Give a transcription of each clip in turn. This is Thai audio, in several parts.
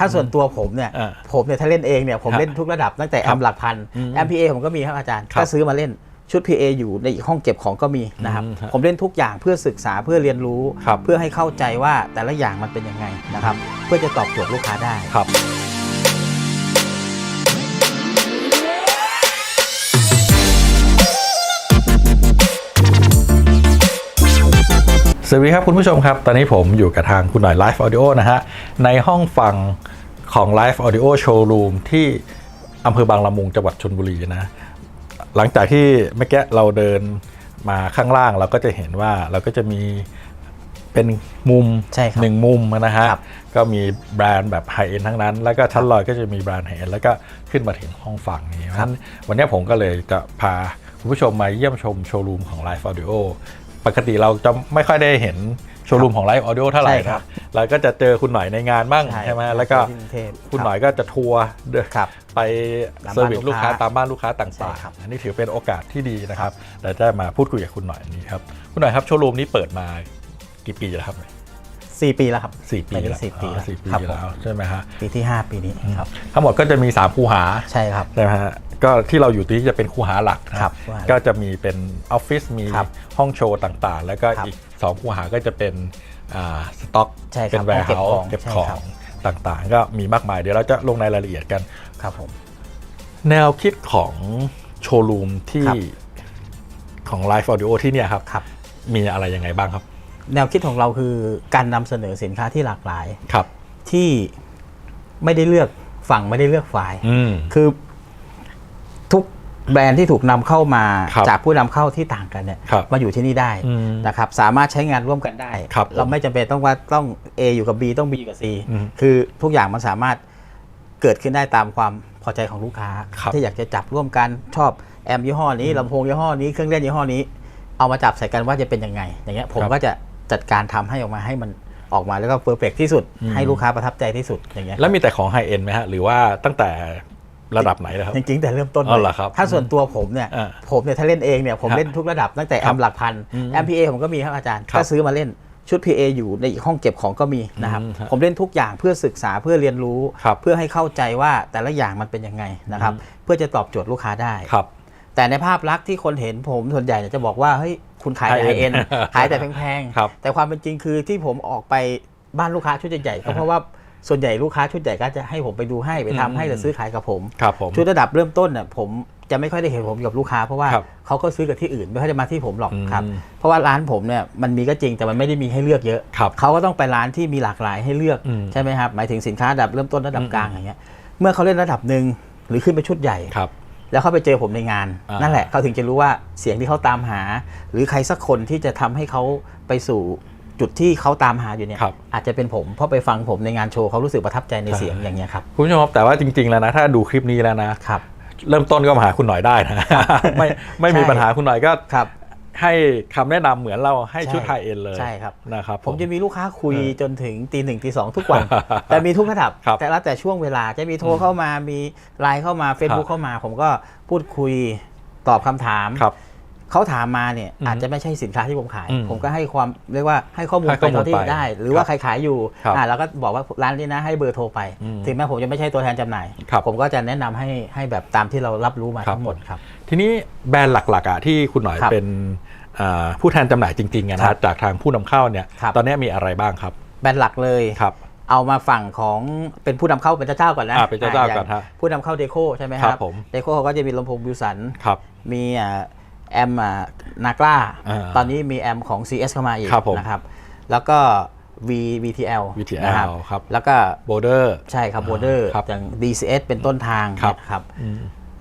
ถ้าส่วนตัวผมเนี่ยอ่าผมเนี่ยถ้าเล่นเองเนี่ยผมครับเล่นทุกระดับตั้งแต่คแอรับมหลักพันอืมแอมพีเอผมก็มีครับอาจารย์ครับก็ซื้อมาเล่นชุด PA อยู่ในอีกห้องเก็บของก็มีนะครับอืมครับ ผมเล่นทุกอย่างเพื่อศึกษาเพื่อเรียนรู้ครับเพื่อให้เข้าใจว่าแต่ละอย่างมันเป็นยังไงนะครับ เพื่อจะตอบโจทย์ลูกค้าได้ครับ สวัสดีครับคุณผู้ชมครับ ตอนนี้ผมอยู่กับทางคุณหน่อย Live Audio นะฮะ ในห้องฟังของ Live Audio Showroom ที่อำเภอบางละมุงจังหวัดชนบุรีนะ หลังจากที่เมื่อกี้เราเดินมาข้างล่างเราก็จะเห็นว่าเราก็จะมีเป็นมุมใช่ครับหนึ่งมุมนะฮะครับก็มีแบรนด์แบบไฮเอ็นทั้งนั้น แล้วก็ชั้นลอยก็จะมีแบรนด์ไฮเอ็นแล้วก็ขึ้นมาถึงห้องฟังนี้เพราะฉะนั้นวันนี้ผมก็เลยจะพาคุณผู้ชมมาเยี่ยมชมโชว์รูมของ Live Audio ปกติเราจะไม่ค่อยได้เห็นโชว์รูมของ Live Audio เท่าไหร่ใช่ครันะบเราก็จะเจอคุณหน่อยในงานบ้างใช่ไหมแล้วก็ที่กรุงเทพคุณหน่อยก็จะทัวร์เดินครับไปตามเซอบ้าร์นวิสลูลูกกค้าค้าตามบ้านลูกค้าใช่ต่างครับ ๆอันนี้ถือเป็นโอกาสที่ดีนะครับเราจะมาพูดคุยกับคุณหน่อยนี้ครับคุณหน่อยครับโชว์รูมนี้เปิดมากี่ปีแล้วครับ สี่ปีแล้วครับสี่ปีไปได้แล้วสี่ปีอ๋อแล้วสี่ปีครับผมแล้วใช่ไหมฮะปีที่ 5 ปีนี้ครับ ทั้งหมดก็จะมี3คูหาใช่ครับ ใช่ไหมฮะก็ที่เราอยู่ตรงนี้จะเป็นคูหาหลักนะครับคูหาหลักก็จะมีเป็นออฟฟิศมีครับห้องโชว์ต่างๆ แล้วก็ครับอีก2คูหาก็จะเป็นอ่าสต็อกใช่ครับเป็นแวร์ห้องเฮาเก็บส์ของเก็บขอใช่ครังบต่างๆ ก็มีมากมายเดี๋ยวเราจะลงในรายละเอียดกัน ครับผม แนวคิดของโชว์รูมที่ครับ ของ Live Audio ที่เนี่ยครับ ครับ มีอะไรยังไงบ้างครับ แนวคิดของเราคือการนำเสนอสินค้าที่หลากหลายครับ ที่ไม่ได้เลือกฝั่งไม่ได้เลือกฝ่ายอืมคือทุกแบรนด์ที่ถูกนำเข้ามาครับจากผู้นำเข้าที่ต่างกันเนี่ยครับมาอยู่ที่นี่ได้อืมนะครับ สามารถใช้งานร่วมกันได้ครับเราไม่จำเป็นต้องว่าต้อง A อยู่กับ B ต้อง B กับ C อืมคือทุกอย่างมันสามารถเกิดขึ้นได้ตามความพอใจของลูกค้าครับที่อยากจะจับร่วมกันชอบแอมยี่ห้อนี้ลำโพงยี่ห้อนี้เครื่องเล่นยี่ห้อนี้ เอามาจับใส่กันว่าจะเป็นยังไง อย่างเงี้ยผมครับก็จะ จัดการทำให้ออกมาให้มันออกมาแล้วก็เพอร์เฟกที่สุดอืมให้ลูกค้าประทับใจที่สุดอย่างเงี้ยแล้วมีแต่ของไฮเอ็นไหมฮะ หรือว่าตั้งแต่ระดับไหนนะครับ จริงๆ แต่เริ่มต้นอ๋อเหรอครับถ้าส่วนตัวผมเนี่ยอ่าผมเนี่ยถ้าเล่นเองเนี่ยผมครับเล่นทุกระดับตั้งแต่คแอรับมหลักพันอืมแอมพีเอผมก็มีครับอาจารย์ครับก็ซื้อมาเล่นชุด PA อยู่ในอีกห้องเก็บของก็มีนะครับอืมครับผมเล่นทุกอย่างเพื่อศึกษาเพื่อเรียนรู้ครับเพื่อให้เข้าใจว่าแต่ละอย่างมันเป็นยังไงนะครับอืมเพื่อจะตอบโจทย์ลูกค้าได้ครับแต่ในภาพลักษณ์ที่คนเห็นผมส่วนใหญ่เนี่ยจะบอกว่าเฮ้ย คุณขายแต่ไฮ High เอ็น end ขายแต่แพงครับๆแต่ความเป็นจริงคือที่ผมออกไปบ้านลูกค้าชุดใหญ่ๆก็เพราะว่าส่วนใหญ่ลูกค้าชุดใหญ่ก็จะให้ผมไปดูให้ไปทำให้หรือซื้อขายกับผมครับผมชุดระดับเริ่มต้นน่ะผมจะไม่ค่อยได้เห็นผมกับลูกค้าเพราะว่าครับเขาก็ซื้อกับที่อื่นไม่ค่อยได้มาที่ผมหรอกอืมครับ เพราะว่าร้านผมเนี่ยมันมีก็จริงแต่มันไม่ได้มีให้เลือกเยอะครับเขาก็ต้องไปร้านที่มีหลากหลายให้เลือกอืมใช่ไหมครับหมายถึงสินค้าระดับเริ่มต้นระดับอืมกลางอย่างเงี้ยเมื่อเขาเล่นระดับหนึ่งหรือขึ้นไปชุดใหญ่ครับ แล้วเขาไปเจอผมในงานอ่านั่นั่นแหละเขาถึงจะรู้ว่าเสียงที่เขาตามหา หรือใครสักคนที่จะทำให้เขาไปสู่จุดที่เขาตามหาอยู่เนี่ยครับอาจจะเป็นผมเพราะไปฟังผมในงานโชว์เขารู้สึกประทับใจในเสียงอย่างเงี้ยครับคุณผู้ชมครับแต่ว่าจริง ๆแล้วนะถ้าดูคลิปนี้แล้วนะครับเริ่มต้นก็มาหาคุณหน่อยได้นะไม่ไม่มีใช่ปัญหาคุณหน่อยก็ครับ ให้คำแนะนำเหมือนเราให้ชุดใช่ไฮเอ็นเลยใช่ครับนะครับผมจะมีลูกค้าคุยเออจนถึงตีหนึ่งตีสองทุกวัน แต่มีทุกระดับครับ แต่ละแต่ช่วงเวลาจะมีโทรเข้ามามีไลน์เข้ามา Facebook เข้ามา ผมก็พูดคุยตอบคำถามครับเขาถามมาเนี่ยอืมอาจจะไม่ใช่สินค้าที่ผมขายอืมผมก็ให้ความเรียกว่าให้ข้อมูลให้ไปข้อมูลเท่าที่ไปได้ หรือว่าครับใครขายอยู่ครับอ่าเราก็บอกว่าร้านนี้นะให้เบอร์โทรไปอืมถึงแม้ผมจะไม่ใช่ตัวแทนจำหน่ายครับผมก็จะแนะนำให้ให้แบบตามที่เรารับรู้มาครับทั้งหมดครับ ทีนี้แบรนด์หลักๆอะที่คุณหน่อยครับเป็นอ่า ผู้แทนจำหน่ายจริงๆอะครันะบจากทางผู้นำเข้าเนี่ยครับตอนนี้มีอะไรบ้างครับ แบรนด์หลักเลยครับเอามาฝั่งของเป็นผู้นำเข้าเป็นเจ้าๆก่อนนะอ่าเป็นเจ้าๆย่งก่อนฮะผู้นำเข้าเดโคใช่ไหมคครัรับบผมเดโคเขาก็จะมีลำโพงบิวสันครับมีอ่าแอมนากล้าอ่าตอนนี้มีแอมของ CS เข้ามาอีกครับผมนะครับ แล้วก็ V VTL VTL นะครับครับแล้วก็โบเดอร์ใช่ครับโบเดอร์ครับอย่าง DCS เป็นต้นทางครับนะครับ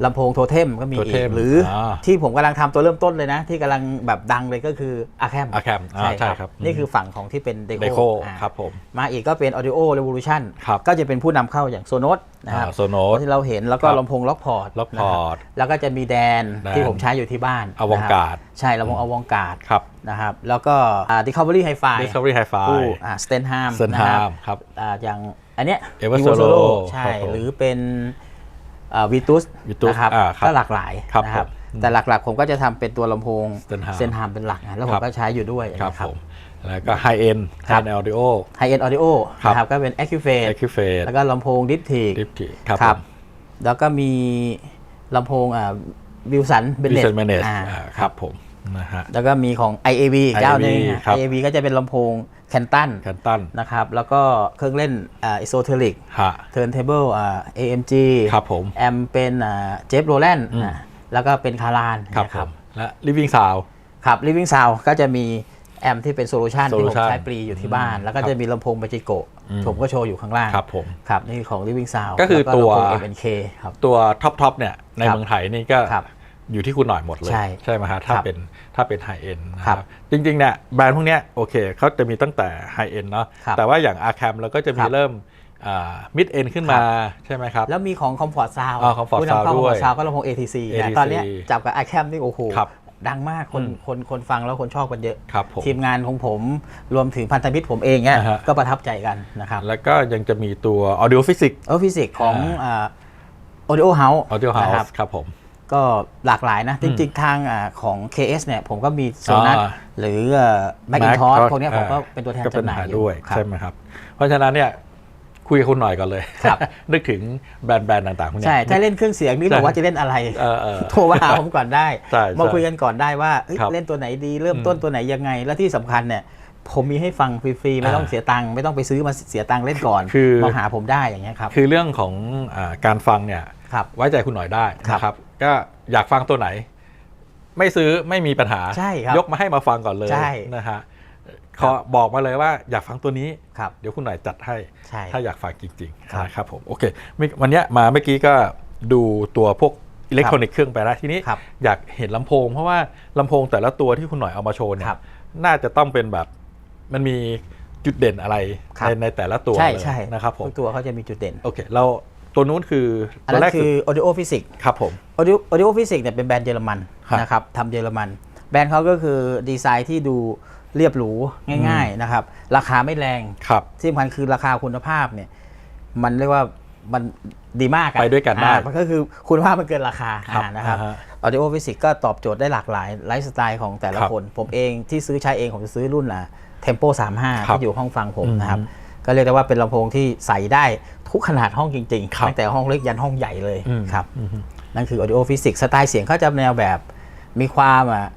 ลำโพงโทเทมก็มีอี Totem กหรืออาที่ผมกำลังทำตัวเริ่มต้นเลยนะ ที่กำลังแบบดังเลยก็คืออาแคม Arcam อ่าใช่ครับนี่คือฝั่งของที่เป็นเดเดโคโคครับผมมาอีกก็เป็น Audio Revolution ครับก็จะเป็นผู้นำเข้าอย่างโซโน s นะครับโซโนสที่เราเห็นแล้วก็ครับลำโพงล็อกพอร์ต Lock Port แล้วก็จะมีแดนแดนที่ผมใช้อยู่ที่บ้าน Avantgarde นะครับใช่ลำโพงอวองการ์ดครับ นะครับแล้วก็อ่า Discovery Hi-Fi Discovery Hi-Fi ผู้อ่า Stenham เซนนะฮาครับมครับอ่าอย่างอันเนี้ย Ever Evo Solo Solo ใช่ ครับผมหรือเป็น วีตุส Vitus นะครับอ่าครับก็หลากหลายครับนะครับผมแต่หลักๆ ผมก็จะทำเป็นตัวลำโพง Stenham เซนฮามเป็นหลักนะแล้วผครัมบก็ก็ใช้อยู่ด้วยครับนะผมแล้วก็ High End ครับ High End Audio High End Audio ครับนะครับก็เป็น Acuvate a c u f a t e แล้วก็ลำโพงดิฟทีก d i p t ครับครับผมแล้วก็มีลำโพงอ่าวิลสันเบนเน็ต Vision Manage อ่าอ่าครับผมนะฮะแล้วก็มีของ IAV เจ้าหนึง IAV ครับ IAV ก็จะเป็นลำโพง แคนตันแคนตันนะครับ แล้วก็เครื่องเล่นอ่า Esoteric ฮะ Turntable อ่า AMG ครับผมแอมเป็นอ่าเจฟโรแลนด์อ่าแล้วก็เป็นคารานครับนะผมและ Living Sound ครับ Living Sound ก็จะมีแอมที่เป็นโซลูชันที่ผม Solution ใช้ปรีอยู่ที่บ้าน แล้วก็ครับจะมีลำโพงบาจิโกะอืมผมก็โชว์อยู่ข้างล่างครับผมครับนี่ของ Living Sound ก็คือแล้ตัวลำโพง MNK ครับตัวท็อปทอปเนี่ยในครับเมืองไทยนี่ก็ครับ อยู่ที่คุณหน่อยหมดเลย ใช่ใช่ไหมฮะถ้าครับเป็นถ้าเป็นไฮเอ็นนะคครัรับบจริงๆเนี่ยแบรนด์พวกเนี้ยโอเคเขาจะมีตั้งแต่ไฮเอ็นเนาะครับแต่ว่าอย่างอาแคมเราก็จะมีครับเริ่มมิดเอ็นขึ้นมาใช่ไหมครับ แล้วมีของ Comfort Sound อ่า Comfort ผู้นำเข้า Sound ด้วย Comfort Sound ก็ลำโพง ATC นะ ATC ตอนเนี้ยจับกับ i c a m นี่โอ้โหครับดังมากคนอืมคนคนฟังแล้วคนชอบกันเยอะครับผมทีมงานของผมรวมถึงพันธมิตรผมเองเนี่ยอ่าฮะก็ประทับใจกันนะครับ แล้วก็ยังจะมีตัว Audio Physics เออฟิสิกของอ่าออดิโอเฮาส์ Audio นะครับ House ครับผม ก็หลากหลายนะ จริงๆ ทางอาของ KS เนี่ยผมก็มีโซนัสอ่าหรือแมคอินทอ Mac พวกเนี้ยผมก็เป็นตัวแทนก็เป็จำหน่ายหาอยู่ด้วยครับใช่ไหมครับ เพราะฉะนั้นเนี่ยคุยกับคุณหน่อยก่อนเลยครับนึกถึงแบรนด์แบรนด์ต่างๆพวกเนี้ยใช่ ถ้าเล่นเครื่องเสียงนี่ใช่บอกว่าจะเล่นอะไรเออเออโทรมาหาผมก่อนได้ใช่มาใช่คุยกันก่อนได้ว่าเอ้ยครับเล่นตัวไหนดีเริ่มต้นตัวไหนยังไง และที่สำคัญเนี่ยผมมีให้ฟังฟรีๆ ไม่ต้องอ่าเสียตังค์ไม่ต้องไปซื้อมาเสียตังค์เล่นก่อนคือมาหาผมได้อย่างเงี้ยครับคือเรื่องของอาการฟังเนี่ยครับไว้ใจคุณหน่อยได้ครับนะครับ ก็อยากฟังตัวไหน ไม่ซื้อไม่มีปัญหาใช่ครับยกมาให้มาฟังก่อนเลยใช่นะฮะขอบอกมาเลยว่าอยากฟังตัวนี้ครับเดี๋ยวคุณหน่อยจัดให้ใช่ถ้าอยากฟังจริงครับๆนะครับผมโอเคมิวันเนี้ยมาเมื่อกี้ก็ดูตัวพวกอิเล็กทรอนิกส์เครื่องไปแล้วทีนี้ครับอยากเห็นลำโพง เพราะว่าลำโพงแต่ละตัวที่คุณหน่อยเอามาโชว์เนี่ครัยบน่าจะต้องเป็นแบบมันมีจุดเด่นอะไรครับในในแต่ละตัวใช่เลยใช่นะครับผมทุกตัวเขาจะมีจุดเด่นโอเคเรา ตัวนู้นคืออันตัวนั้แรนกคือ audio physics ครับผม audio audio physics เนี่ยเป็นแบรนด์เยอรมันครับนะครับทำเยอรมัน แบรนด์เขาก็คือดีไซน์ที่ดูเรียบหรูง่าย ๆนะครับ ราคาไม่แรงครับที่สำคัญคือราคาคุณภาพเนี่ยมันเรียกว่ามันดีมากอะไปด้วยกันได้อ่ามันก็คือคุณภาพมันเกินราคาครับอ่านะครับอ่าฮะ audio physics ก็ตอบโจทย์ได้หลากหลายไลฟ์สไตล์ของแต่ละครับคนผมเองที่ซื้อใช้เองผมจะซื้อรุ่นอะ Tempo 35ครับที่อยู่ห้องฟังผมอืมนะครับ ก็เรียกได้ว่าเป็นลำโพงที่ใส่ได้ทุกขนาดห้องจริงครับๆตั้งแต่ห้องเล็กยันห้องใหญ่เลยอืมครับอืมนั่นคือ audio physics สไตล์เสียงเขาจะแนวแบบมีความอะ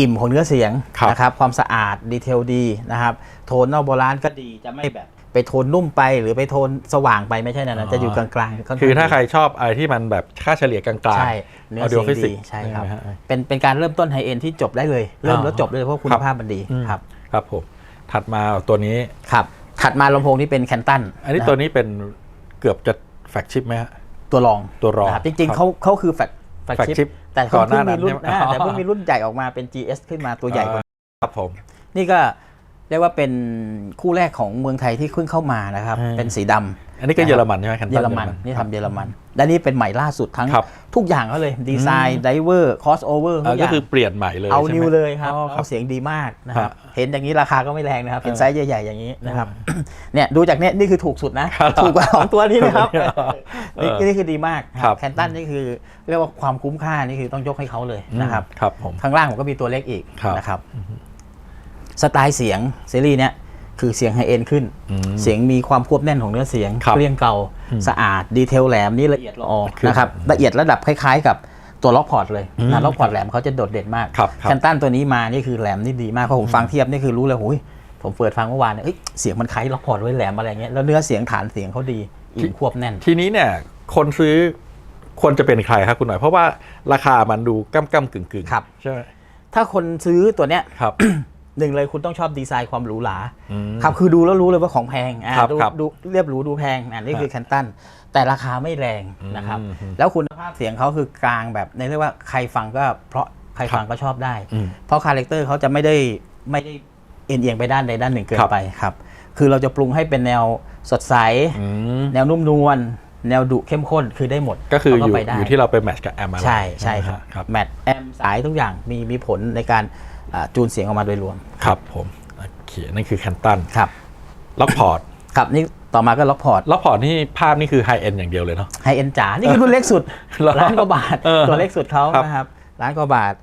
อิ่มของเนื้อเสียงครับนะครับความสะอาดดีเทลดีนะครับโทนนอกโบราณก็ดีจะไม่แบบไปโทนนุ่มไปหรือไปโทนสว่างไปไม่ใช่นะนะจะอยู่กลางๆนคือถ้าข้งใครชอบอะไรที่มันแบบค่าเฉลี่ยกลางๆใช่เนื้อ audio เสียงดี physics ใช่ครับไหมฮะเป็นเป็นการเริ่มต้นไฮเอ็นที่จบได้เลย เริ่มอ๋อแล้วจบเลยเพราะคุณครับภาพมันดีอืมครับ ครับผม ถัดมาตัวนี้ครับ ถัดมาลำโพงที่เป็นแคนตันอันนี้ตัวนี้เป็นเกือบจะแฟกชิปไหมฮะ ตัวรองตัวรองนะครับจริงครับๆเขาเขาคือแฟลแฟล flagship ชิปแต่ก่เขาอนหเพิ่น้างมีรุ่นนั้นใช่ไหมอ่าแต่เพิ่งมีรุ่นใหญ่ออกมาเป็น GS ขึ้นมาตัวใหญ่กว่า ครับผม นี่ก็เรียกว่าเป็นคู่แรกของเมืองไทยที่เพิ่งเข้ามานะครับ อืม เป็นสีดำอันนี้ก็เยอรมันใช่ไหม Canton เยอรมันนี่ทำเยอรมัน และนี่เป็นใหม่ล่าสุดทั้งครับ ทุกอย่างเขาเลยดีไซน์ไดเวอร์คอสโอเวอร์เออก็คือเปลี่ยนใหม่เลยเอาใช่ไหมนิวเลยครับอ๋อครัเอาบเสียงดีมากนะครับ ฮะเห็นอย่างนี้ราคาก็ไม่แรงนะครับ เป็นเออไซส์ใหญ่ ๆ อย่างนี้นะครับ เนี่ยดูจากเนี้ยนี่คือถูกสุดนะถูกกว่าของตัวนี้นะครับเอนี่อนี่คือดีมากครับ แคนตันนี่คือเรียกว่าความคุ้มค่านี่คือต้องยกให้เขาเลยนะครับ ครับผม ข้างล่างผมก็มีตัวเล็กอีกครับ นะครับ สไตล์เสียงซีรีส์เนี้ย คือเสียงไฮเอ็นขึ้นอืมเสียงมีความควบแน่นของเนื้อเสียงครับเรียงเก่าสะอาดดีเทลแหลมนี่ละเอียดละออขึ้นนะครับละเอียดระดับคล้ายๆ กับตัวล็อกพอร์ตเลยอืมนะล็อกพอร์ตแหลมเขาจะโดดเด่นมากครับครับแคนตันตัวนี้มานี่คือแหลมนี่ดีมากเพราะผมฟังเทียบนี่คือรู้เลยโอ้ยผมเปิดฟังเมื่อวานเนี่ยเอ้ยเสียงมันคล้ายล็อกพอร์ตไว้แหลมอะไรเงี้ยแล้วเนื้อเสียงฐานเสียงเขาดีอิ่มควบแน่น ทีนี้เนี่ยคนซื้อควรจะเป็นใครครับคุณหน่อย เพราะว่าราคามันดูก้ำก้ำกึ่งกึ่งๆครับใช่ไหมถ้าคนซื้อตัวเนี้ยครับ หนึ่งเลยคุณต้องชอบดีไซน์ความหรูหราอืมครับคือดูแล้วรู้เลยว่าของแพงอ่าครับดูครับดูเรียบหรูดูแพงอ่านี่คือแคนตันแต่ราคาไม่แรงนะครับอืมแล้วคุณภาพเสียงเขาคือกลางแบบในเรียกว่าใครฟังก็เพราะใครฟังก็ชอบได้อืมเพราะคาแรคเตอร์เขาจะไม่ได้ไม่ได้เอ็นเอียงไปด้านใดด้านหนึ่งเกินครับไปครับคือเราจะปรุงให้เป็นแนวสดใสอืมแนวนุ่มนวลแนวดุเข้มข้นคือได้หมด ก็คืออยู่เาไปได้อยู่ที่เราไปแมทช์กับแอมอะไรใช่ใช่ครับครับแมทแอมสายทุกอย่างมีมีผลในการอ่า จูนเสียงออกมาโดยรวม ครับผมโอเคนั่นคือแคนตันครับล็อกพอร์ตครับนี่ต่อมาก็ล็อกพอร์ตล็อกพอร์ตนี่ภาพนี่คือไฮเอ็นอย่างเดียวเลยเนาะไฮเอ็นจ๋านี่คือรุ่นเล็กสุดเหรอล้านกว่าบาทเออตัวเล็กสุดเขาครับนะครับล้านกว่าบาท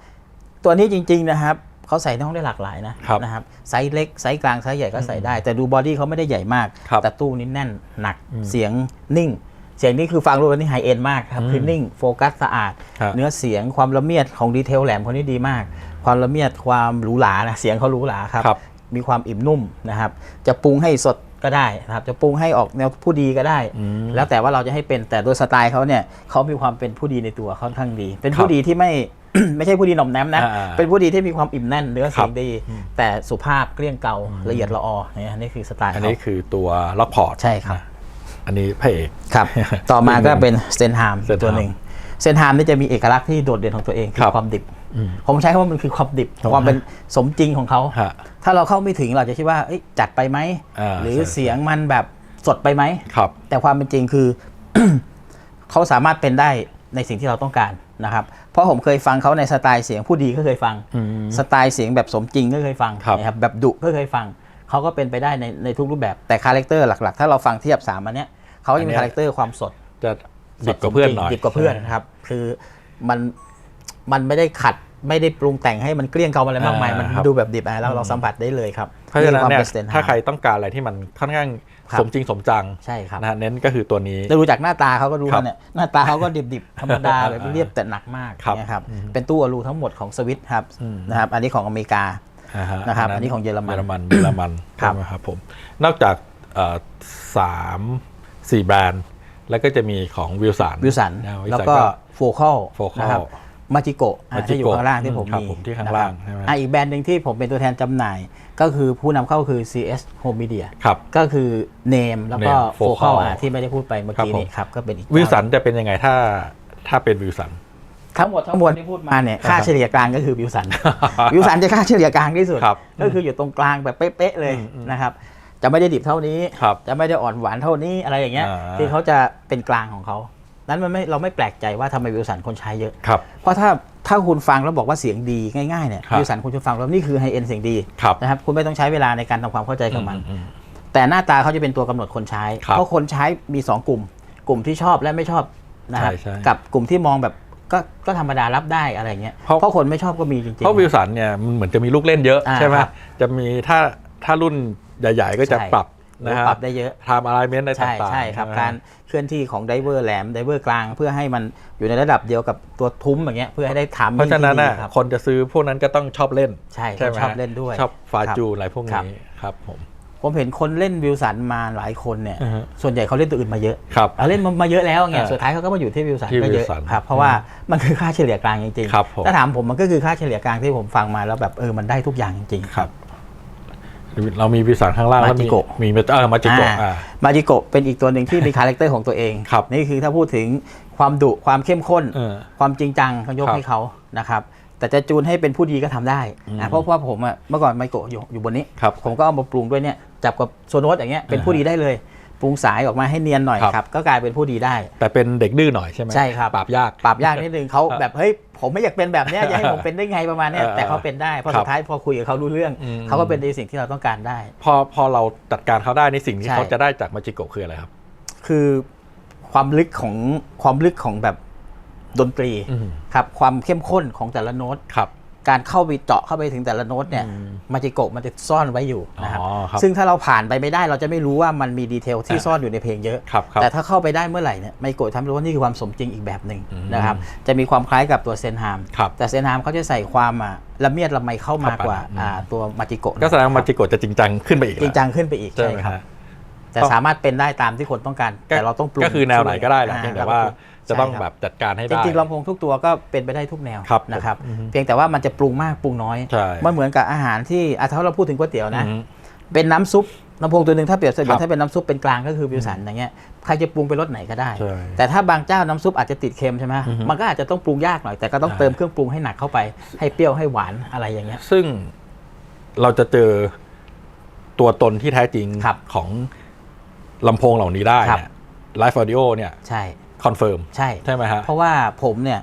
ตัวนี้จริง ๆ นะครับเขาใส่ในห้องได้หลากหลายนะครับนะครับไซส์เล็กไซส์กลางไซส์ใหญ่ก็ใส่ได้ แต่ดูบอดี้เขาไม่ได้ใหญ่มากครับแต่ตู้นี้แน่นหนักเสียงนิ่ง เสียงนี่คือฟังรู้ว่านี่ไฮเอ็นมากครับคือนิ่งโฟกัสสะอาดครับเนื้อเสียงความละเมียดของดีเทลแหลมคนนี้ดีมาก ความละเมียดความหรูหรานะเสียงเขาหรูหราครับครับ มีความอิ่มนุ่มนะครับ จะปรุงให้สดก็ได้นะครับ จะปรุงให้ออกแนวผู้ดีก็ได้ แล้วแต่ว่าเราจะให้เป็นแต่โดยสไตล์เขาเนี่ยเขามีความเป็นผู้ดีในตัวค่อนข้างดี เป็นผู้ดีที่ไม่ไม่ใช่ผู้ดีหน่อมแนมนะอ่าๆเป็นผู้ดีที่มีความอิ่มแน่นเนื้อเสียงครับดี แต่สุภาพเกลี้ยงเกลาละเอียดละออเนี่ยนี่คือสไตล์อันเขานี้คือตัวล็อกพอร์ตใช่ครับ อันนี้พระเอกครับ ต่อมาก็เป็นสเซนฮาม Stenham ตัวหนึ่งเซนฮามนี่จะมีเอกลักษณ์ที่โดดเด่นของตัวเองคืครัอบความดิบ ผมใช้คำว่ามันคือความดิบครับความเป็นสมจริงของเขาฮะถ้าเราเข้าไม่ถึงเราจะคิดว่าเอ้ยจัดไปไหมอ่าหรือใช่เสียงมันแบบสดไปไหมครับแต่ความเป็นจริงคือ เขาสามารถเป็นได้ในสิ่งที่เราต้องการนะครับ เพราะผมเคยฟังเขาในสไตล์เสียงผู้ดีก็เคยฟัง สไตล์เสียงแบบสมจริงก็เคยฟังครับนะครับแบบดุก็เคยฟัง เขาก็เป็นไปได้ในในทุกรูปแบบ แต่คาแรคเตอร์หลัก ๆ ถ้าเราฟังเทียบสามอันเนี้ย เขาจะมีคาแรคเตอร์ความสดจะดิบกว่าเพื่อนหน่อยดิบกว่าเพื่อนนะครับ คือมันมันไม่ได้ขัดไม่ได้ปรุงแต่งให้มันเกลี้ยงเกลาอะไรมากมายอ่ามันครับดูแบบดิบอะแล้วเราสัมผัสได้เลยครับเพราะฉะนั้นความเนี่ยป็ Stenham ถ้าใครต้องการอะไรที่มันค่อนข้างครับสมจริงสมจังใช่ครับนะฮะเน้นก็คือตัวนี้จะดูจากหน้าตาเขาก็รู้ครัแล้บวเนี่ยหน้าตาเขาก็ดิบๆธรรมดาแบบเรียบแต่หนักมากครับเนี่ยครับเป็นตู้อลูทั้งหมดของสวิตครับอืมนะครับ อันนี้ของอเมริกาอ่าฮนะครับอันนี้ของเยอรมันเยอรมันเยอรมันครับใช่ไหมครับผมนอกจากเอ่อสาม สี่แบรนด์ แล้วก็จะมีของวิลสันวิลสันแล้วก็โฟคอล Focal นะครับมาจิโกะ Magico ที่อยู่ข้างล่างที่ผมครับมีผมที่ข้างนะครับล่างใช่ไหมอะอีกแบรนด์หนึ่งที่ผมเป็นตัวแทนจำหน่าย ก็คือผู้นำเข้าคือ CS Home Media ครับก็คือเนมแล้วก็ Name โฟคอล Focal ที่ไม่ได้พูดไปเมื่อกี้ครับผมนี่ครับก็เป็นอีกวิลสันเจ้าจะเป็นยังไงถ้าถ้าเป็นวิลสันทั้งหมดทั้งมวลที่พูดมาเนี่ยค่าครับเฉลี่ยกลางก็คือวิวสันวิวสันจะค่าเฉลี่ยกลางที่สุดครับก็คืออยู่ตรงกลางแบบเป๊ะๆเลยอืมอืมนะครับ จะไม่ได้ดิบเท่านี้ ครับ จะไม่ได้อ่อนหวานเท่านี้อะไรอย่างเงี้ยอ่าที่เขาจะเป็นกลางของเขานั้นมันไม่เราไม่แปลกใจว่าทำไมวิวสันคนใช้เยอะ ครับ เพราะถ้าถ้าคุณฟังแล้วบอกว่าเสียงดีง่ายๆเนี่ยครับ วิวสันคุณจะฟังแล้วนี่คือไฮเอ็นเสียงดีครับนะครับคุณไม่ต้องใช้เวลาในการทำความเข้าใจกับมัน อืม แต่หน้าตาเขาจะเป็นตัวกำหนดคนใช้ ครับเพราะคนใช้มี 2 กลุ่ม กลุ่มที่ชอบและไม่ชอบนะครับ ใช่ใช่กับกลุ่มที่มองแบบก็ก็ธรรมดารับได้อะไรเงี้ย เพราะ เพราะคนไม่ชอบก็มีจริงๆ เพราะวิลสันเนี่ยมันเหมือนจะมีลูกเล่นเยอะอ่าใช่ไหมครับจะมีถ้าถ้ารุ่น ใหญ่ๆ ก็จะใช่ ปรับนะฮะปรับได้เยอะ ทำอะไรเมนต์อะไรใช่ต่างๆใช่ครับไหมการเคลื่อนที่ของไดเวอร์แหลมไดเวอร์กลางเพื่อให้มันอยู่ในระดับเดียวกับตัวทุ้มอย่างเงี้ยเพื่อให้ได้ถามเพราะฉะนั้นน่ะครับคนจะซื้อพวกนั้นก็ต้องชอบเล่นใช่ใช่ไหมชอบเล่นด้วย ชอบฟาครับจูนอะไรพวกครับ นี้ครับผม ผมเห็นคนเล่นวิลสันมาหลายคนเนี่ย อือฮึส่วนใหญ่เขาเล่นตัวอื่นมาเยอะครับ เอาเล่นมามาเยอะแล้วไงเออสุดท้ายเขาก็มาอยู่ที่วิลสันที่ก็เยอะ Wilson ครับ เพราะว่ามันคือค่าเฉลี่ยกลางจริงครับผมถ้าถามผมมันก็คือค่าเฉลี่ยกลางที่ผมฟังมาแล้วแบบเออมันได้ทุกอย่างจริงๆ ครับ เรามีวิลสันข้างล่างแล้วมี Magico มีเออมาจิโกะอ่าอ่า มาจิโกะเป็นอีกตัวหนึ่งที่มีคาแรคเตอร์ของตัวเอง ครับนี่คือถ้าพูดถึงความดุความเข้มข้น เออความจริงจังเขายกครับให้เขานะครับ แต่จะจูนให้เป็นผู้ดีก็ทำได้อืมนะเพราะว่าผมอะเมื่อก่อนไมโกะอยู่อยู่บนนี้ ครับผมก็เอามาปรุงด้วยเนี่ยจับกับโซโนตอย่างเงี้ยเป็นอ่าผู้ดีได้เลย ปรุงสายออกมาให้เนียนหน่อยครับครับ ก็กลายเป็นผู้ดีได้ แต่เป็นเด็กดื้อหน่อยใช่ไหมใช่ครับปราบยากปรับยากนิดนึงเขาครับแบบเฮ้ยผมไม่อยากเป็นแบบเนี้ยจะให้ผมเป็นได้ไงประมาณเนี้ยเออแต่เขาเป็นได้พอครับสุดท้ายพอคุยกับเขารู้เรื่องอืมเขาก็เป็นในสิ่งที่เราต้องการได้ พอพอเราจัดการเขาได้ในสิ่งที่ใช่เขาจะได้จากมาจิโกะคืออะไรครับ คือความลึกของความลึกของแบบดนตรีอืมครับความเข้มข้นของแต่ละโน้ตครับ การเข้าไปเจาะเข้าไปถึงแต่ละโน้ตเนี่ยอืมมาจิโกะมันจะซ่อนไว้อยู่นะครับอ๋อครับซึ่งถ้าเราผ่านไปไม่ได้เราจะไม่รู้ว่ามันมีดีเทลที่ซ่อนอยู่ในเพลงเยอะครับครับแต่ถ้าเข้าไปได้เมื่อไหร่เนี่ยไมโกะทำให้รู้ว่านี่คือความสมจริงอีกแบบหนึ่งอืมนะครับจะมีความคล้ายกับตัวเซนฮามครับแต่เซนฮามเขาจะใส่ความอะละเมียดละไมเข้ามาเข้าไปกว่าอืมอ่าตัวมาจิโกะก็แสดงว่ามาจิโกะจะจริงจังขึ้นไปอีกจริงแล้วจังขึ้นไปอีกใช่ใช่ไหมครับฮะ แต่สามารถเป็นได้ตามที่คนต้องการ แต่เราต้องปรุงก็คือแนวไหนก็ได้แหละอ่เพียงแต่ว่าจะต้องแบบจัดการให้จได้ริงๆลำโพงทุกตัวก็เป็นไปได้ทุกแนวครับนะครับอือฮึเพียงแต่ว่ามันจะปรุงมากปรุงน้อยใช่มันเหมือนกับอาหารที่อะถ้าเราพูดถึงก๋วยเตี๋ยวนะอืมเป็นน้ำซุปลำโพงตัวหนึ่งถ้าเปรียบเสมืครัอนบถ้าเป็นน้ำซุปเป็นกลางก็คือวิวสันอย่างเงี้ยใครจะปรุงเป็นรสไหนก็ได้ใช่แต่ถ้าบางเจ้าน้ำซุปอาจจะติดเค็มใช่ไหมอือฮึมันก็อาจจะต้องปรุงยากหน่อยแต่ก็ต้องใช่เติมเครื่องปรุงให้หนักเข้าไป ให้เปรี้ยวให้หวานอะไรอย่างเงี้ยซึ่งเราจะเจอตัวตนที่แท้จริงครับของ ลำโพงเหล่านี้ได้ครับเนี่ยไลฟ์ออดิโอเนี่ยใช่ คอนเฟิร์มใช่ ใช่ไหมฮะ เพราะว่าผมเนี่ย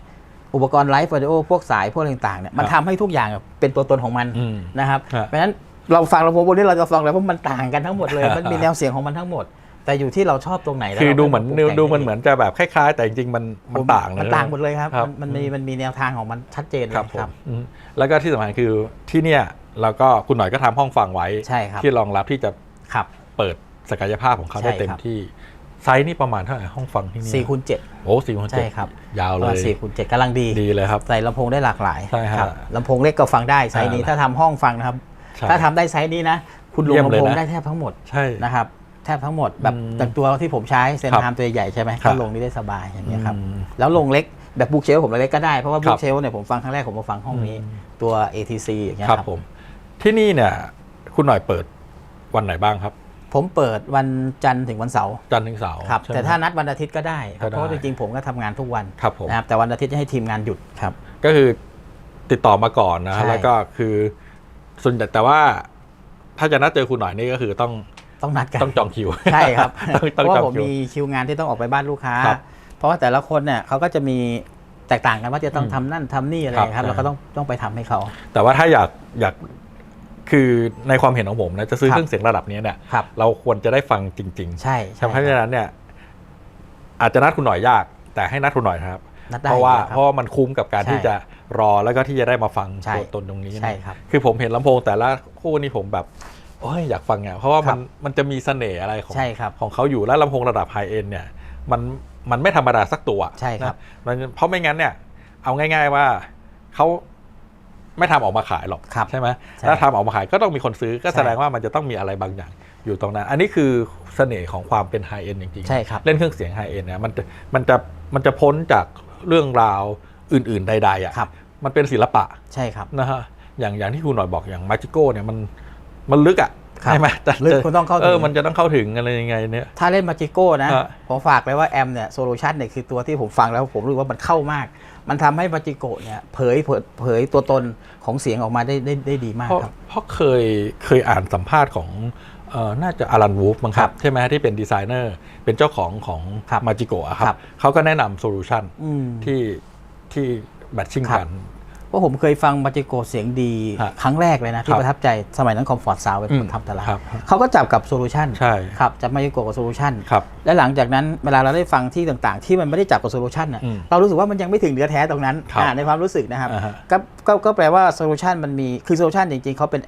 อุปกรณ์ไลฟ์วิดีโอพวกสายพวกต่างๆเนี่ยมันครับทำให้ทุกอย่างเป็นตัวตนของมันอืมนะครับครับเพราะฉะนั้นเราฟังลำโพงบนนี้เราจะฟังแล้วเพราะมันต่างกันทั้งหมดเลย มันมีแนวเสียงของมันทั้งหมด แต่อยู่ที่เราชอบตรงไหนแล้วคือราดูเหมือนปรุงแต่งดูมันเหมือนจะแบบคล้าย ๆ แต่จริงๆมันมันต่างมันต่างหมดเลยครับ ครับ มันมันมีมันมีแนวทางของมันชัดเจนเลยครับผมอืมแล้วก็ที่สำคัญคือที่เนี่ยเราก็คุณหน่อยก็ทำห้องฟังไว้ ใช่ครับที่รองรับที่จะครับ เปิด ศักยภาพของเขาได้ใช่เต็มครับที่ไซส์นี่ประมาณเท่าไหร่ห้องฟังที่นี่สี่คูณเจ็ดโอ้สี่คูณใช่เจ็ดครับยาวปเลระมาณยสี่คูณเจ็ดกำลังดีดีเลยครับใส่ลำโพงได้หลากหลายใช่ฮะครับลำโพงเล็กก็ฟังได้ไซส์นี้อ่าถ้าทำห้องฟังนะครับใช่ถ้าทำได้ไซส์นี้นะ คุณลงเยี่ยมเลยลำโพงนะได้แทบทั้งหมดใช่นะครับแทบทั้งหมดแบบอืมแต่ตัวที่ผมใช้เซนครับทามตัวใหญ่ใช่ไหมครัก็บลงนี่ได้สบายอย่างเงี้ยครับอืมแล้วลงเล็กแบบบุ๊กเชลผมเล็กก็ได้เพราะว่าครับุ๊บกเชลเนี่ยผมฟังครั้งแรกผมมาฟังห้องนี้อืมตัว ATC อย่างเงี้ยคครัรับบผมที่นี่เนี่ยคุณหน่อยเปิดวันไหนบ้างครับ ผมเปิดวันจันทร์ถึงวันเสาร์จันทร์ถึงเสาร์ครับใช่ไหมแต่ถ้านัดวันอาทิตย์ก็ได้คก็รับได้เพราะว่าจริงๆผมก็ทำงานทุกวันครับผมนะครับแต่วันอาทิตย์จะให้ทีมงานหยุดครับ ก็คือติดต่อมาก่อนนะใช่แล้วก็คือส่วนใหญ่แต่ว่าถ้าจะนัดเจอคุณหน่อยนี่ก็คือต้องต้องนัดกันต้องจองคิวใช่ครับต้องเพต้องราะว่าจองผมคิวมีคิวงานที่ต้องออกไปบ้านลูกค้าครับเพราะว่าแต่ละคนเนี่ยเขาก็จะมีแตกต่างกันว่าจะต้องอืมทำนั่นทำนี่อะไรครับครับใช่เราก็ต้องต้องไปทำให้เขา แต่ว่าถ้าอยากอยาก คือในความเห็นของผมนะจะซื้อครับเครื่องเสียงระดับนี้เนี่ยครับเราควรจะได้ฟังจริงใช่ๆใช่เพราะฉะนั้นเนี่ย อาจจะนัดคุณหน่อยยาก แต่ให้นัดคุณหน่อยนะครับนัดได้เพราะว่าคบเพราะว่ามันคุ้มกับการใช่ที่จะรอแล้วก็ที่จะได้มาฟังใช่ตัวตนตรงนี้นะใช่ครับ คือผมเห็นลำโพงแต่ละคู่นี่ผมแบบโอ้ยอยากฟังอะเพราะว่าครัมันบมันจะมีเสน่ห์อะไรของใช่ครับของเขาอยู่แล้วลำโพงระดับไฮเอ็นเนี่ย มันมันไม่ธรรมดาสักตัวใช่ครับนะมันเพราะไม่งั้นเนี่ย เอาง่าย ๆว่าเขา ไม่ทำออกมาขายหรอกครับใช่ไหมใช่ถ้าทำออกมาขายก็ต้องมีคนซื้อก็ใช่แสดงว่ามันจะต้องมีอะไรบางอย่างอยู่ตรงนั้น อันนี้คือเสน่ห์ของความเป็นไฮเอ็นจริงๆใช่ครับเล่นเครื่องเสียงไฮเอ็นเนี่ยมันจะมันจะมันจะพ้นจากเรื่องราวอื่น ๆ ใด ๆอะครับมันเป็นศิลปะใช่ครับนะฮะอย่างอย่างที่คุณหน่อยบอกอย่างมาจิโก้เนี่ยมันมันลึกอะครับใช่ไหมแต่ลึกจะคุณต้องเข้าถึงเออมันจะต้องเข้าถึงอะไรยังไงเนี่ยถ้าเล่นมาจิโก้นะฮะผมฝากเลยว่าแอมเนี่ยโซลูชันเนี่ยคือตัวที่ผมฟังแล้วผมรู้สึกว่ามันเข้ามาก มันทำให้มาจิโกเนี่ยเผยเผยเผยตัวตนของเสียงออกมาได้ได้ได้ดีมากเพราะครับ เพราะเคยเคยอ่านสัมภาษณ์ของเอ่อน่าจะอารันวูฟมั้งคครัรับบใช่ไหมที่เป็นดีไซเนอร์ เป็นเจ้าของของครับมาจิโกะคครัรับบเขาก็แนะนำโซลูชันอืมที่ที่แมทชิ่งครับกัน เพราะผมเคยฟังมาจิโกเสียงดีฮะครั้งแรกเลยนะคที่รับประทับใจสมัยนั้นคอมฟอร์ตซาวเป็นอืคมนทำตลาดครับเขาก็จับกับโซลูชันใช่ครับจับมาจิโกกับโซลูชันครับและหลังจากนั้นเวลาเราได้ฟังที่ต่างๆ ที่มันไม่ได้จับกับโซลูชันน่ะอืมเรารู้สึกว่ามันยังไม่ถึงเนื้อแท้ตรงนั้นครับอ่าในความรู้สึกนะครับอ่าฮะก็ก็ก็แปลว่าโซลูชันมันมีคือโซลูชันจริงๆเขาเป็น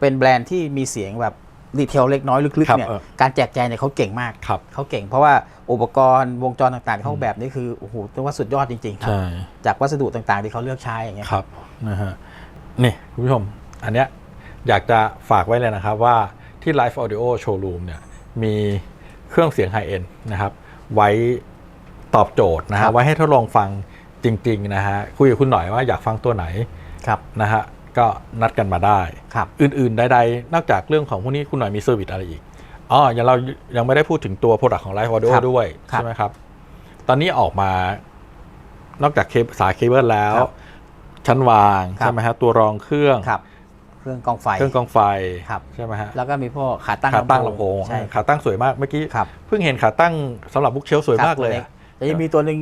เป็นแบรนด์ที่มีเสียงแบบดีเทลเล็กน้อยลึกครัๆบเนี่ยเออการแจกแจงเนี่ยเขาเก่งมากครับเขาเก่งเพราะว่า อุปกรณ์วงจรต่างๆที่เขาแบบนี่คือโอ้โหต้องว่าสุดยอดจริงๆครับใช่จากวัสดุต่างๆที่เขาเลือกใช้อย่างเงี้ยครับนะฮะนี่คุณผู้ชม อันเนี้ยอยากจะฝากไว้เลยนะครับว่าที่ Live Audio Showroom เนี่ยมีเครื่องเสียงไฮเอ็นนะครับไว้ตอบโจทย์นะครัฮะบไว้ให้ทดลองฟังจริงๆนะฮะคุยกับคุณหน่อยว่าอยากฟังตัวไหนครับนะฮะก็นัดกันมาได้ครับอื่นๆใดๆ นอกจากเรื่องของพวกนี้คุณหน่อยมีเซอร์วิสอะไรอีก อ๋อยังเรายังไม่ได้พูดถึงตัว Product ของ Live Audio ครับด้วย ครับใช่ไหมครับ ตอนนี้ออกมานอกจากเคเบิลสายเคเบิลแล้ว ครับชั้นวางครับ ใช่ไหมฮะตัวรองเครื่องครับ เครื่องกองไฟ เครื่องกรองไฟครับ ใช่ไหมฮะแล้วก็มีพวกขาตั้งขาตั้งลำโพงใช่ขาตั้งสวยมากเมื่อกี้ครับเพิ่งเห็นขาตั้งสำหรับบุ๊กเชลสวยมากเลยครับอะ แต่ยังมีตัวหนึ่ง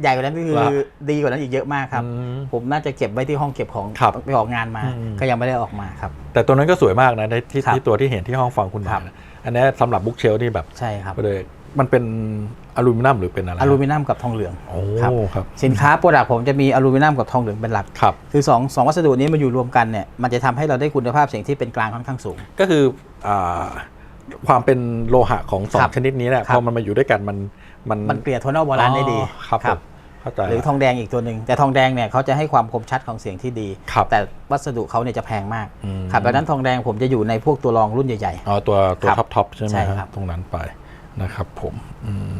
ใหญ่กว่านั้นก็คือว่า ดีกว่านั้นอีกเยอะมากครับ อืม ผมน่าจะเก็บไว้ที่ห้องเก็บของครับไปออกงานมา อืม ก็ยังไม่ได้ออกมาครับ แต่ตัวนั้นก็สวยมากนะในที่ครับที่ตัวที่เห็นที่ห้องฟังคุณหน่ครัอยบนะ อันนี้สำหรับบุ๊กเชลนี่แบบใช่ครับเลยมันเป็นอลูมิเนียมหรือเป็นอะไรอลูมิเนียมกับทองเหลืองโอ้ครับครับสินค้าโปรดักผมจะมีอลูมิเนียมกับทองเหลืองเป็นหลักครับคือสองสองวัสดุนี้มาอยู่รวมกันเนี่ยมันจะทำให้เราได้คุณภาพเสียงที่เป็นกลางค่อนข้างสูง ก็คืออาความเป็นโลหะของสอครังบชนิดนี้เนี่ยครับพอมันมาอยู่ด้วยกันมันมันมันเกลี่ยโทนอลบาลานซ์ได้ดีอ๋อครับผมเข้าใจ หรือทองแดงอีกตัวหนึ่งแต่ทองแดงเนี่ยเขาจะให้ความคมชัดของเสียงที่ดีครับแต่วัสดุเขาเนี่ยจะแพงมากอืมครับดังนั้นทองแดงผมจะอยู่ในพวกตัวรองรุ่นใหญ่อ๋อตัวตัวครับท็อปท็อปใช่ไหมใช่ฮะครับตรงนั้นไปนะครับผมอืม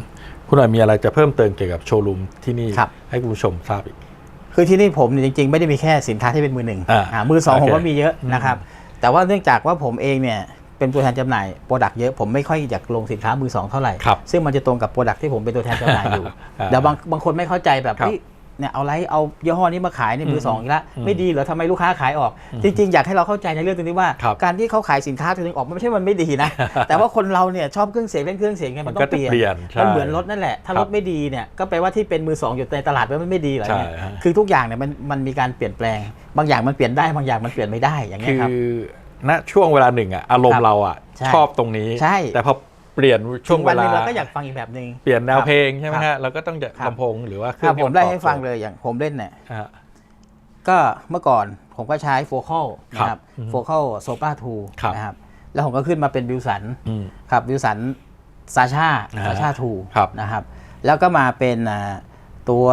คุณหน่อยมีอะไรจะเพิ่มเติมเกี่ยวกับโชว์รูมที่นี่ครับให้คุณผู้ชมทราบอีกๆคือที่นี่ผมเนี่ยจริงๆ ไม่ได้มีแค่สินค้าที่เป็นมือหนึ่งอ่าอ่ามือสองโอเคผมก็มีเยอะอืมนะครับแต่ว่าเนื่องจากว่าผมเองเนี่ย เป็นตัวแทนจำหน่ายโปรดักต์เยอะผมไม่ค่อยอยากลงสินค้ามือสองเท่าไหร่ ครับซึ่งมันจะตรงกับโปรดักต์ที่ผมเป็นตัวแทนจำหน่ายอยู่ อ่าเดี๋ยวบางบางคนไม่เข้าใจแบบครับเฮ้ยเนี่ยเอาไรเอายี่ห้อนี้มาขายในมือสองอีกแล้วอืมไม่ดีเหรอทำไมลูกค้าขายออก จริง ๆ อยากให้เราเข้าใจในเรื่องตรงนี้ว่า ครับการที่เขาขายสินค้าตัวนึงออกมันไม่ใช่มันไม่ดีนะ แต่ว่าคนเราเนี่ยชอบเครื่องเสียงเล่นเครื่องเสียงไงมันต้อมันงก็เปลี่ยนเปลี่ยนใช่มันเหมือนรถนั่นแหละถ้าครับรถไม่ดีเนี่ยก็แปลว่าที่เป็นมือสองอยู่ในตลาดมันไม่ดีเหรอเนี่ยใช่ฮะ คือทุกอย่างเนี่ยมันมันมีการเปลี่ยนแปลง บางอย่างมันเปลี่ยนได้บางอย่างมันเปลี่ยนไม่ได้อย่างเงี้คืยอครับ ณช่วงเวลาหนึ่งอะอารมครัณ์บเราอะใช่ชอบตรงนี้ใช่แต่พอเปลี่ยนช่วงถึเววันหลานึ่งเราก็อยากฟังอีกแบบหนึ่งเปลี่ยนแนวครับเพลงใช่ไหมครัฮะบเราก็ต้องจะครับลำโพงหรือว่าเครื่อะองผมได้ที่นให้ฟังตอบโจทเลยอย่างผมเล่นเนี่ยฮะก็เมื่อก่อนผมก็ใช้โฟกัลนะคครัรับบอืมโฟกัลโซปราทูครับนะครับแล้วผมก็ขึ้นมาเป็นบิวสันอืมครับวิวสันซาชาอ่าซาชาทูครับนะครับ แล้วก็มาเป็นอ่าตัว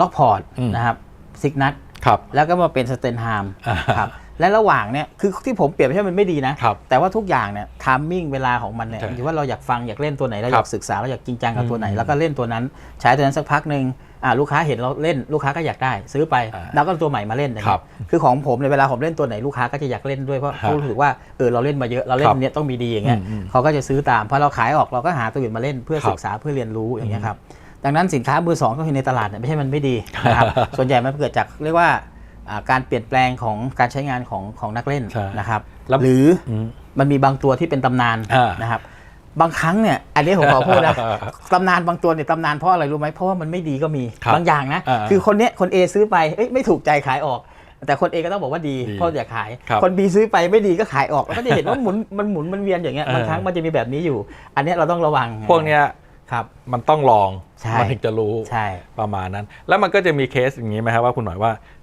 ล็อกพอร์ตอืมนะครับซิกนัทครับแล้วก็มาเป็นสเตนฮามอ่าครับ และระหว่างเนี่ยคือที่ผมเปรียบไม่ใช่มันไม่ดีนะครับแต่ว่าทุกอย่างเนี่ยทามมิ่งเวลาของมันเนี่ยใช่อยู่ว่าเราอยากฟังอยากเล่นตัวไหนเราคอรับยากศึกษาเราอยากจริงจังกับตัวไหนอืมแล้วก็เล่นตัวนั้น ใช้ตัวนั้นสักพักหนึ่งอ่าลูกค้าเห็นเราเล่นลูกค้าก็อยากได้ ซื้อไปอ่าแล้วก็เอาตัวใหม่มาเล่นอย่างครัเงี้บยคือของผมในยเวลาผมเล่นตัวไหนลูกค้าก็จะอยากเล่นด้วยเพราะฮะเขารู้สึกว่าเออเราเล่นมาเยอะเราเล่ครันบเนี้ยต้องมีดีอย่างเงี้ยอืมอืมเขาก็จะซื้อตามพอเราขายออกเราก็หาตัวอื่นมาเล่นเพื่อครับศึกษาเพื่อเรียนรู้อย่างเงี้ยครับดังนั้นสินค้ามือสองก็คือในตลาดเนี่ยไม่ใช่มันไม่ดีนะครับส่วนใหญ่มันเกิดจากเรียกว่าอ่า การเปลี่ยนแปลงของการใช้งานของของนักเล่นใช่นะครับแล้วหรืออืมมันมีบางตัวที่เป็นตำนานอ่านนะครับ บางครั้งเนี่ยอันนี้ผมขอพูดนะตำนานบางตัวเนี่ยตำนานเพราะอะไรรู้ไหมเพราะว่ามันไม่ดีก็มีครับบางอย่างนะอ่าคือคนเนี้ยคน A ซื้อไปเอ้ยไม่ถูกใจขายออก แต่คน A ก็ต้องบอกว่าดีดีเพราะอยากขายครับคน B ซื้อไปไม่ดีก็ขายออกแล้วก็จะเห็นว่าหมุนมันหมุนมันเวียนอย่างเงี้ยเออบางครั้งมันจะมีแบบนี้อยู่ อันเนี้ยเราต้องระวังพวกเนี้ยครับมันต้องลองใช่มันถึงจะรู้ใช่ประมาณนั้น แล้วมันก็จะมีเคสอย่างนี้ไหมครับว่าคุณหน่อยว่าเอ๊ะ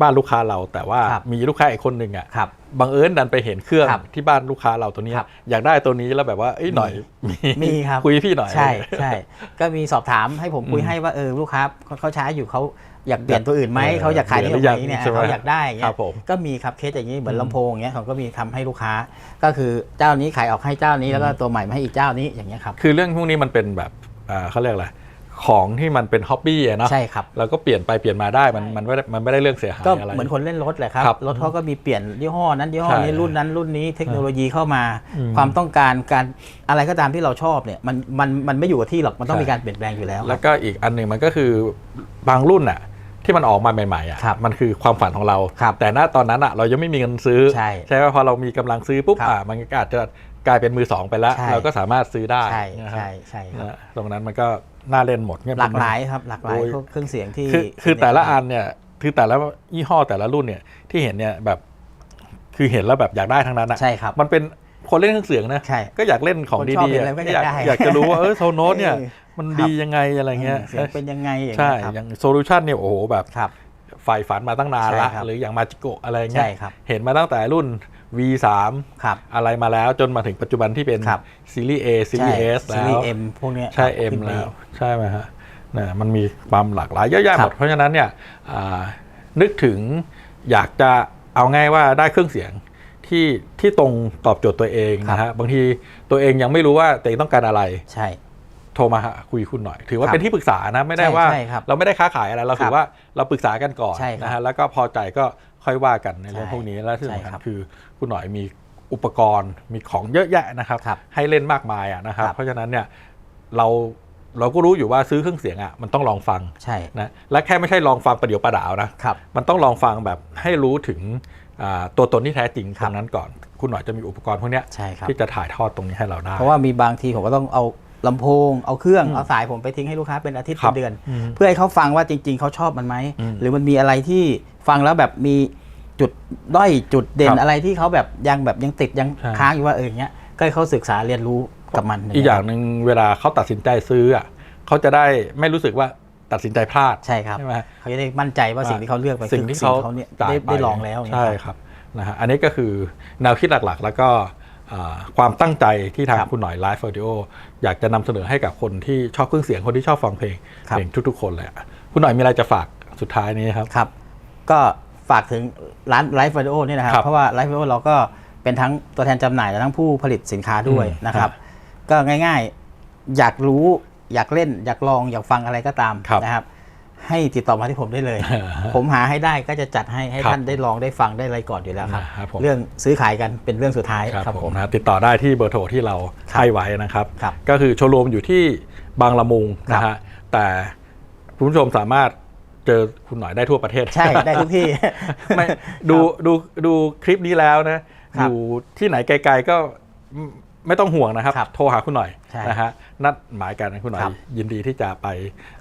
บ้านลูกค้าเราแต่ว่าครับมีลูกค้าอีกคนหนึ่งอะครับบังเอิญดันไปเห็นเครื่องครับที่บ้านลูกค้าเราตัวเนี้ยครับอยากได้ตัวนี้แล้วแบบว่าเอ้ยหน่อยมีครับ คุยพี่หน่อย ใช่ใช่ก็มีสอบถามให้ผมคุยให้ว่าเออลูกค้าเขาเขาใช้อยู่เขาอยากเปลี่ยนตัวอื่นไหมเออเขาอยากขายนี่เปลี่อยนหรือยังไหมเนี่ยใช่ไหมเขาอยากได้อย่างคเงี้รัยบผมก็มีครับเคสอย่างนี้เหมือนลำโพงอย่างเงี้ยเขาก็มีทำให้ลูกค้า ก็คือเจ้านี้ขายออกให้เจ้านี้แล้วก็ตัวใหม่มาให้อีกเจ้านี้อย่างเงี้ยครับ คือเรื่องพวกนี้มันเป็นแบบอ่าเขาเรียกอะไร ของที่มันเป็นฮ็อบบี้อะเนาะใช่ครับแล้วก็เปลี่ยนไปเปลี่ยนมาได้มันมันไม่ได้มันไม่ได้เรื่องเสียหายก็อะไรเหมือนคนเล่นรถแหละครับครับ รถเขาก็มีเปลี่ยนยี่ห้อนั้นยี่ห้อนี้ใช่รุ่นนั้นรุ่นนี้เทคโนโลยีเข้ามาอืมความต้องการการอะไรก็ตามที่เราชอบเนี่ยมันมันมันไม่อยู่กับที่หรอกมันต้องใช่มีการเปลี่ยนแปลงอยู่แล้วคแล้รับวก็อีกอันหนึ่งมันก็คือบางรุ่นอะที่มันออกมาใหม่ๆอะครับมันคือความฝันของเราครับแต่ณตอนนั้นอะเรายังไม่มีเงินซื้อ ใช่ใช่ไหมพอเรามีกำลังซื้อปุ๊บครับอะมันก็อาจจะกลายเป็นมือสองไปแล้วใช่เราก็สามารถซื้อได้ใช่นะครับใช่ใช่ครับนะตรงนั้นมันก็ น่าเล่นหมดเนี่ยหลากหลายครับหลากหลายโอ้ยเครื่องเสียงที่คือคือแต่ละอันเนี่ยคือแต่ละยี่ห้อแต่ละรุ่นเนี่ยที่เห็นเนี่ยแบบคือเห็นแล้วแบบอยากได้ทั้งนั้นอะใช่ครับมันเป็นคนเล่นเครื่องเสียงนะใช่ก็อยากเล่นของคนชอบดีเห็นๆอะไรอะก็อยากได้อยากจะรู้ว่าเออโซโนตเนี่ยเออมันครับดียังไงอะไรเงี้ยเสียงเป็นยังไงอย่างใช่เงี้ยครับอย่างโซลูชันเนี่ยโอ้โหแบบครับใฝ่ฝันมาตั้งนานละใช่ครับหรืออย่างมาจิโกะอะไรเงี้ใช่ยครับเห็นมาตั้งแต่รุ่น V3 ครับอะไรมาแล้วจนมาถึงปัจจุบันที่เป็นครับซีรีส์ A ซีรีส์ S ซีแล้รีวส์เอ็มพวกเนี้ยใช่ครับ M ขึ้นไปแล้วใช่ไหมฮะเนี่ยมันมีความหลากหลายเยอะแยะครัหบมดเพราะฉะนั้นเนี่ยอ่านึกถึงอยากจะเอาง่ายว่าได้เครื่องเสียงที่ที่ตรงตอบโจทย์ตัวเองนะฮะบางทีตัวเองยังไม่รู้ว่าตัวเองต้องการอะไรใช่โทรมาหาคุยคุณหน่อย ถือว่าครับเป็นที่ปรึกษานะไม่ได้ใช่ว่าใช่ครับเราไม่ได้ค้าขายอะไรเราครัถืบอว่าเราปรึกษากันก่อนใช่ครับนะฮะแล้วก็พอใจก็ ค่อยว่ากันในเรื่องใช่พวกนี้และที่สำใช่คัญครับคือคุณหน่อยมีอุปกรณ์มีของเยอะแยะนะครับครับให้เล่นมากมายอะนะครับครับเพราะฉะนั้นเนี่ยเราเราก็รู้อยู่ว่าซื้อเครื่องเสียงอะมันต้องลองฟังใช่นะและแค่ไม่ใช่ลองฟังประเดี๋ยวประดาวนะครับมันต้องลองฟังแบบให้รู้ถึงอ่าตัวตนที่แท้จริงครัตบรงนั้นก่อน คุณหน่อยจะมีอุปกรณ์พวกเนี้ยใช่ครับที่จะถ่ายทอดตรงนี้ให้เราได้ เพราะว่ามีบางทีผมก็ต้องเอาลำโพง เอาเครื่อง เอาสายผมไปทิ้งให้ลูกค้าเป็นอาทิตย์ครัเป็บนเดือนอืมเพื่อให้เขาฟังว่าจริง ๆ เขาชอบมันไหมอืมหรือมันมีอะไรที่ ฟังแล้วแบบมีจุดด้อยจุดเด่ครันบอะไรที่เขาแบบยังแบบยังติดยังใช่ ค้างอยู่ว่าเอออย่างเงี้ยก็ให้เขาศึกษาเรียนรู้กับมันอีกอย่างหนึ่งเวลาเขาตัดสินใจซื้ออะเขาจะได้ไม่รู้สึกว่าตัดสินใจพลาดใช่ครับ ใช่ไหมเขาจะได้มั่นใจว่าสิ่งที่เขาเลือกไปสิ่งคือที่สิ่เขางที่เขาเนี่ยจ่ายได้ไปได้ลองแล้วอย่างใช่เงี้ยครับนะฮะอันนี้ก็คือแนวคิดหลักๆ แล้วก็อ่าความตั้งใจที่ทางครับคุณหน่อยไลฟ์ a u ดิโออยากจะนำเสนอให้กับคนที่ชอบเครื่องเสียงคนที่ชอบฟังเพลงครับ เพลงทุกๆ คนเลยอะคุณหน่อยมีอะไรจะฝากสุดท้ายนี้ครับ ครับ ก็ฝากถึงร้านไลฟ์วิดีโอนี่ยนะครับครับ เพราะว่าไลฟ์วิดีโอเราก็เป็นทั้งตัวแทนจำหน่ายและทั้งผู้ผลิตสินค้าด้วยอืมนะครับครับ ก็ง่ายๆ อยากรู้อยากเล่น อยากลองอยากฟังอะไรก็ตามครับนะครับ ให้ติดต่อมาที่ผมได้เลย ผมหาให้ได้ก็จะจัดให้ให้ครับท่านได้ลองได้ฟังได้อะไรก่อนอยู่แล้วครับครับผมเรื่องซื้อขายกันเป็นเรื่องสุดท้ายครับครับผผมมนะติดต่อได้ที่เบอร์โทรที่เราครับให้ไว้นะครับครับ ก็คือโชว์รูมอยู่ที่บางละมุงครับนะฮะแต่คุณผู้ชมสามารถ เจอคุณหน่อยได้ทั่วประเทศใช่ได้ทุกที่ไม่ดูดูดูคลิปนี้แล้วนะครับอยู่ที่ไหนไกลๆก็ไม่ไม่ต้องห่วงนะครับครับ โทรหาคุณหน่อยใช่นะฮะนัดหมายกันนะคุณหน่อยครับยินดีที่จะไป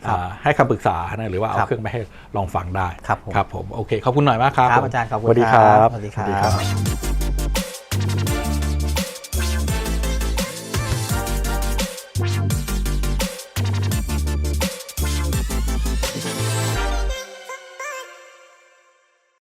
ครับอ่าให้คำปรึกษานะหรือว่าเอาครับเครื่องไปให้ลองฟังได้ครับผมครับผมโอเคขอบคุณหน่อยมากครับครับผมอาจารย์ขอบคุณสวัสดีคครัรับสวัสดีครับ